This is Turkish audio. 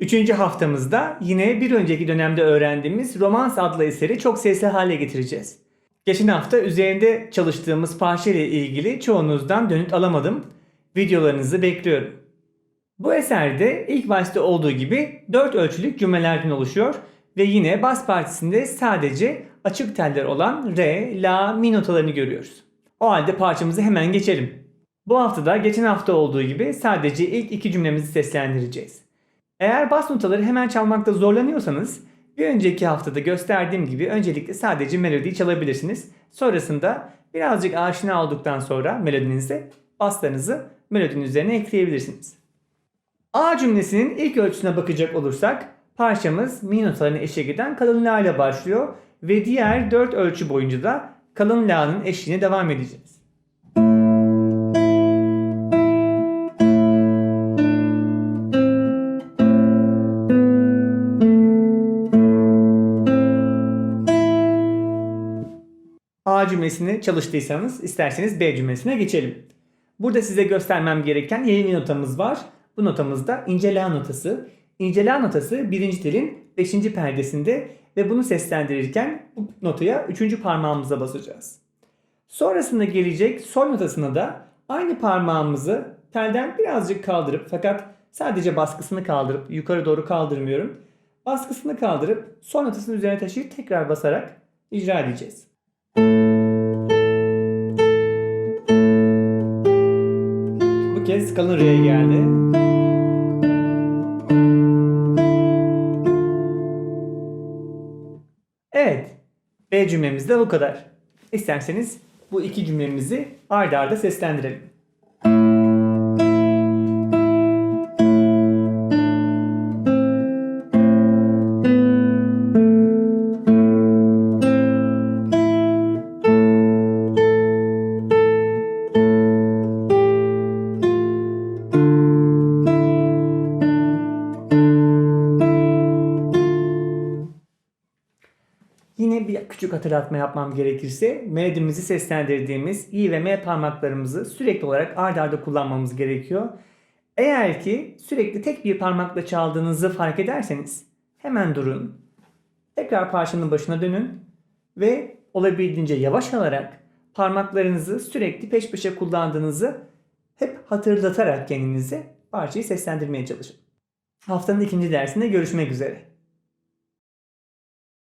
Üçüncü haftamızda yine bir önceki dönemde öğrendiğimiz Romans adlı eseri çok sesli hale getireceğiz. Geçen hafta üzerinde çalıştığımız parça ile ilgili çoğunuzdan dönüt alamadım. Videolarınızı bekliyorum. Bu eserde ilk başta olduğu gibi 4 ölçülük cümlelerden oluşuyor ve yine bas partisinde sadece açık teller olan re, la, mi notalarını görüyoruz. O halde parçamızı hemen geçelim. Bu hafta da geçen hafta olduğu gibi sadece ilk iki cümlemizi seslendireceğiz. Eğer bas notaları hemen çalmakta zorlanıyorsanız bir önceki haftada gösterdiğim gibi öncelikle sadece melodiyi çalabilirsiniz. Sonrasında birazcık aşina olduktan sonra melodinize baslarınızı melodinin üzerine ekleyebilirsiniz. A cümlesinin ilk ölçüsüne bakacak olursak parçamız mi notalarına eşlik eden kalın la ile başlıyor ve diğer 4 ölçü boyunca da kalın la'nın eşliğine devam edeceğiz. Cümlesini çalıştıysanız isterseniz B cümlesine geçelim. Burada size göstermem gereken yeni bir notamız var. Bu notamız da ince la notası. İnce la notası birinci telin 5. perdesinde ve bunu seslendirirken bu notaya 3. parmağımıza basacağız. Sonrasında gelecek sol notasına da aynı parmağımızı telden birazcık kaldırıp fakat sadece baskısını kaldırıp yukarı doğru kaldırmıyorum. Baskısını kaldırıp sol notasının üzerine taşıyıp tekrar basarak icra edeceğiz. Bu kez kalın R'ye geldi. Evet. B cümlemiz de bu kadar. İsterseniz bu iki cümlemizi arda arda seslendirelim. Küçük hatırlatma yapmam gerekirse melodimizi seslendirdiğimiz i ve m parmaklarımızı sürekli olarak ard arda kullanmamız gerekiyor. Eğer ki sürekli tek bir parmakla çaldığınızı fark ederseniz hemen durun. Tekrar parçanın başına dönün ve olabildiğince yavaş alarak parmaklarınızı sürekli peş peşe kullandığınızı hep hatırlatarak kendinize parçayı seslendirmeye çalışın. Haftanın ikinci dersinde görüşmek üzere.